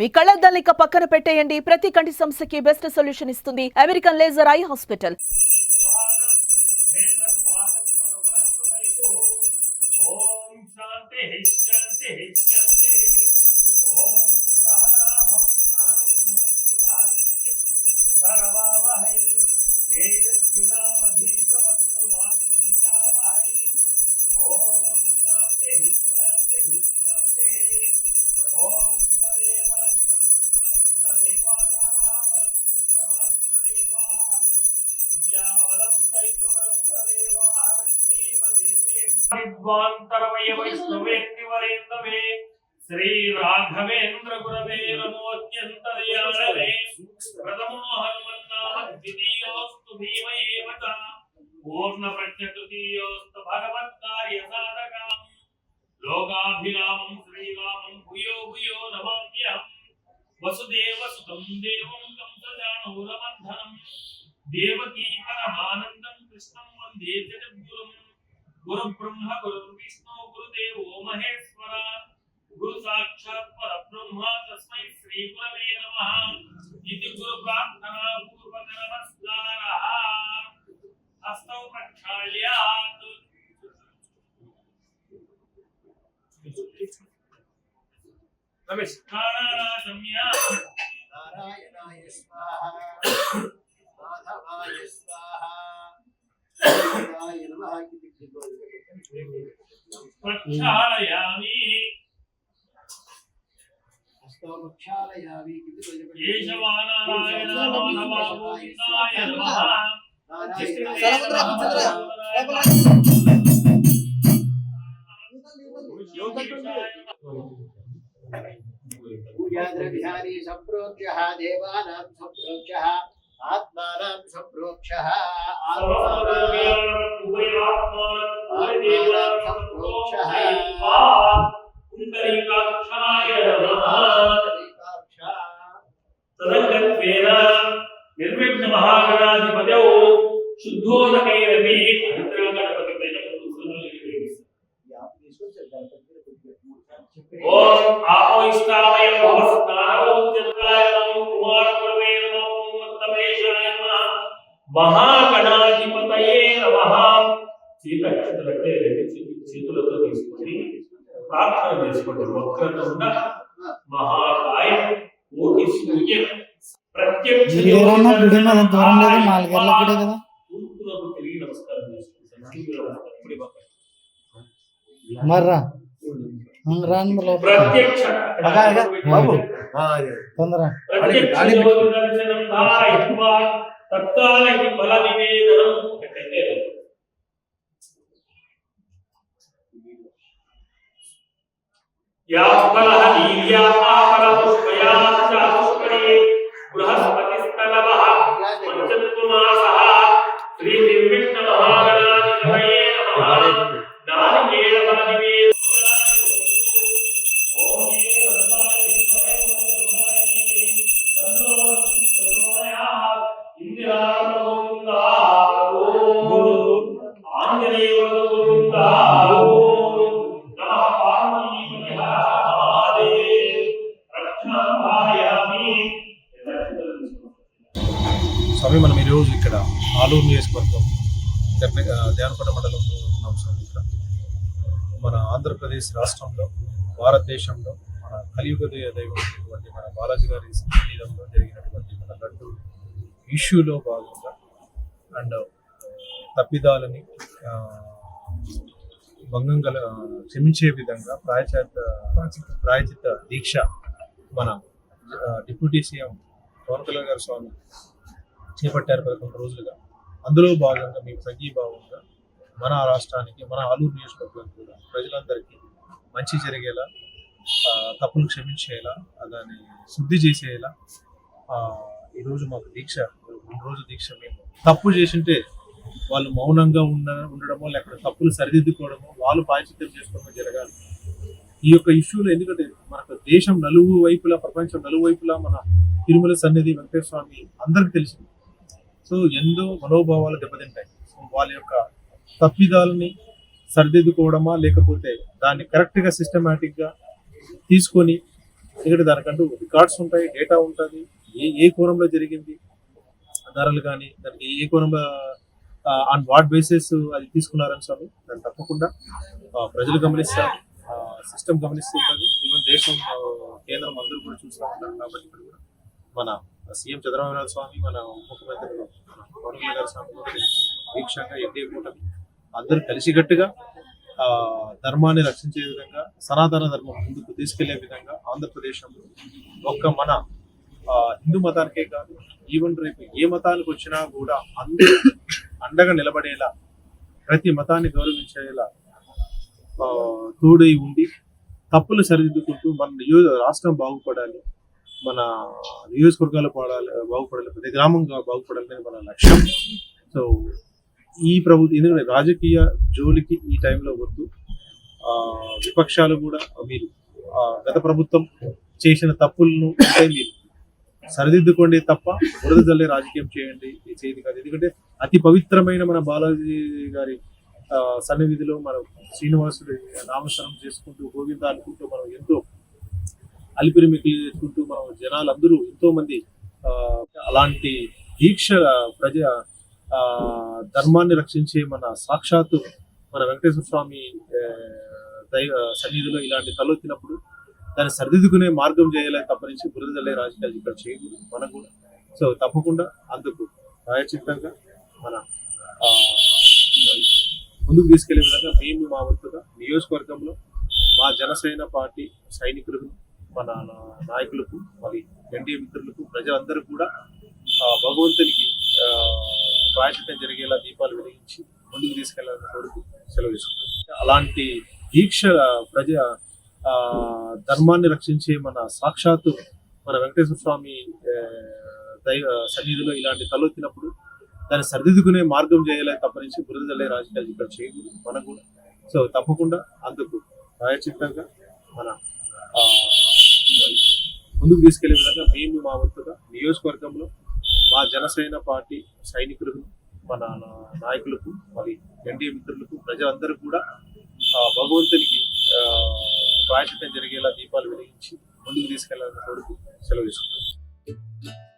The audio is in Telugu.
మీ కళ్ళద్దాలిక పక్కన పెట్టేయండి. ప్రతి కంటి సమస్యకి బెస్ట్ సొల్యూషన్ ఇస్తుంది American laser eye hospital. Shri Raghavendra గురవే నమోత్యంత దయాళవే ప్రథమో హనుమన్నామ ద్వితీయోస్తు భీమ ఏవ చ పూర్ణ ప్రజ్ఞతృతీయోస్తు భగవత్కార్య సాధకం లోకాభిరామం శ్రీరామం భూయో భూయో నమామ్యహం వసుదేవ సుతం దేవం కంసజానూరమంధనం దేవకీ తస్మై శ్రీ గురవే నమః. ఇది గురు ప్రార్థనా పూర్వక నమస్కారః హస్తౌ ప్రక్షాళ్యాత్. నమస్కారాశమ్య నారాయణాయ స్వాహ. మాధవాయ స్వాహ. నారాయణ నమః. కిందికి ప్రక్షాళయామి. प्रक्षालयामि पूजाद्रव्याणि देवानां आत्मानां आत्मानां ఓం ఆపోయిష్టామయ భవస్నానోద్యతాయ నమో. కుమారపరమే నమో ఉత్తమేశాయ నమః మహాగణాధిపతయే నమః సీత చేతులకే చేతులతో తీసుకొని ప్రార్థన చేసుకోండి మహాకాయ కోటి సూర్య ప్రత్యక్ష మర్రా. రాను బాబు. తొందర ప్రత్యక్ష గాలి- యోగ స్వామి మనం ఈరోజు ఇక్కడ ఆలూరు నియోజకవర్గం జర్ని మండలంలో ఆంధ్రప్రదేశ్ రాష్ట్రంలో భారతదేశంలో మన కలియుగ దైవ- దైవం అయినటువంటి మన బాలాజీ గారి సన్నిధిలో జరిగినటువంటి మన లడ్డు ఇష్యూలో భాగంగా అండ్ తప్పిదాలని భంగం గల క్షమించే విధంగా ప్రాయచిత ప్రాయచిత దీక్ష మన డిప్యూటీ సీఎం పవన్ కళ్యాణ్ గారు స్వామి చేపట్టారు పదకొండు రోజులుగా. అందులో భాగంగా మేము సంఘీభావంగా మన రాష్ట్రానికి మన ఆలూరు నియోజకవర్గానికి కూడా ప్రజలందరికీ మంచి జరిగేలా తప్పులు క్షమించేలా దాన్ని శుద్ధి చేసేలా ఈరోజు మాకు దీక్ష రెండు రోజు దీక్ష మేము తప్పు చేసింటే వాళ్ళు మౌనంగా ఉన్న ఉండడమో లేకపోతే తప్పులు సరిదిద్దుకోవడమో వాళ్ళు పాచిత్యం చేసుకోవడమో జరగాలి. ఈ యొక్క ఇష్యూలో ఎందుకంటే మనకు దేశం నలుగు వైపులా ప్రపంచం నలుగు వైపులా మన తిరుమల సన్నిధి వెంకటేశ్వర స్వామి అందరికి తెలిసింది. సో ఎంతో మనోభావాలు దెబ్బతింటాయి. సో వాళ్ళ యొక్క తప్పిదాలని సరిదిద్దుకోవడమా లేకపోతే దాన్ని కరెక్ట్గా సిస్టమేటిక్గా తీసుకొని ఎందుకంటే దానికంటూ రికార్డ్స్ ఉంటాయి డేటా ఉంటుంది. ఏ ఏ కోణంలో జరిగింది? ధరలు కానీ దానికి ఏ కోణంలో ఆన్ వాట్ బేసిస్ అది తీసుకున్నారని స్వామి దాన్ని తప్పకుండా ప్రజలు గమనిస్తారు. సిస్టమ్ గమనిస్తుంటుంది ఈవెన్ దేశం కేంద్రం అందరూ కూడా చూస్తూ ఉంటారు కాబట్టి ఇప్పుడు కూడా మన సీఎం చంద్రబాబు నాయుడు స్వామి మన ముఖ్యమంత్రి పవన్ కళ్యాణ్ స్వామి కూడా వీక్షంగా ఎన్డీఏ కూటమి అందరూ కలిసికట్టుగా ఆ, ధర్మాన్ని రక్షించే విధంగా సనాతన ధర్మం ముందుకు తీసుకెళ్ళే విధంగా ఆంధ్రప్రదేశ్లో ఒక్క మన ఆ, హిందూ మతానికే కాదు ఈవెన్ రేపు ఏ మతానికి వచ్చినా కూడా అందరూ అండగా నిలబడేలా ప్రతి మతాన్ని గౌరవించేలా ఆ, తోడై ఉండి తప్పులు సరిదిద్దుకుంటూ మన నియోజ రాష్ట్రం బాగుపడాలి మన నియోజకవర్గాలు పాడాలి బాగుపడాలి ప్రతి గ్రామం గా- మన లక్ష్యం. సో ఈ ప్రభుత్వం ఎందుకంటే రాజకీయ జోలికి ఈ టైంలో వద్దు. ఆ, విపక్షాలు కూడా మీరు ఆ, గత ప్రభుత్వం చేసిన తప్పులను అంటే మీరు సరిదిద్దుకోండి తప్ప బురద జల్లే రాజకీయం చేయండి చేయదు కాదు. ఎందుకంటే అతి పవిత్రమైన మన బాలాజీ గారి ఆ, సన్నిధిలో మనం శ్రీనివాసుడి నామస్మరణం చేసుకుంటూ గోవింద అనుకుంటూ మనం ఎంతో అలిపిరి చేసుకుంటూ మనం జనాలందరూ ఎంతో మంది ఆ, అలాంటి దీక్ష ప్రజ ధర్మాన్ని రక్షించే మన సాక్షాత్తు మన వెంకటేశ్వర స్వామి దైవ సన్నిధిలో ఇలాంటి తలొత్తినప్పుడు దాన్ని సరిదిద్దుకునే మార్గం చేయాలని తప్పనించి బురదలే రాజకీయాలు ఇక్కడ చేయకూడదు మనం కూడా. సో తప్పకుండా అందుకు ప్రాయచిత్తంగా మన ముందుకు తీసుకెళ్ళే విధంగా మేము మా వంతుగా నియోజకవర్గంలో మా జనసేన పార్టీ సైనికులకు మన నాయకులకు మరి ఎన్డీఏ మిత్రులకు ప్రజలందరూ కూడా భగవంతునికి ఆ, జరిగేలా దీపాలు వెలిగించి ముందుకు తీసుకెళ్ళాలని కోరుతూ సెలవు తీసుకుంటాం అలాంటి దీక్ష ప్రజ ధర్మాన్ని రక్షించే మన సాక్షాత్తు మన వెంకటేశ్వర స్వామి దైవ సన్నిధిలో ఇలాంటి తలొచ్చినప్పుడు దాన్ని సరిదిద్దుకునే మార్గం చేయాలని తప్పనించి బురదలే రాజకీయాలు ఇక్కడ చేయకూడదు. మనం కూడా. సో తప్పకుండా అందుకు ప్రాయచిత్తంగా మన ఆ, ముందుకు తీసుకెళ్ళే విధంగా మేము మా వంతుగా నియోజకవర్గంలో మా జనసేన పార్టీ సైనికులకు మన నాయకులకు మరి ఎన్డీఏ మిత్రులకు ప్రజలందరూ కూడా ఆ, భగవంతునికి ఆ, జరిగేలా దీపాలు వెలిగించి ముందుకు తీసుకెళ్ళాలని కోరుకు సెలవు తీసుకుంటాం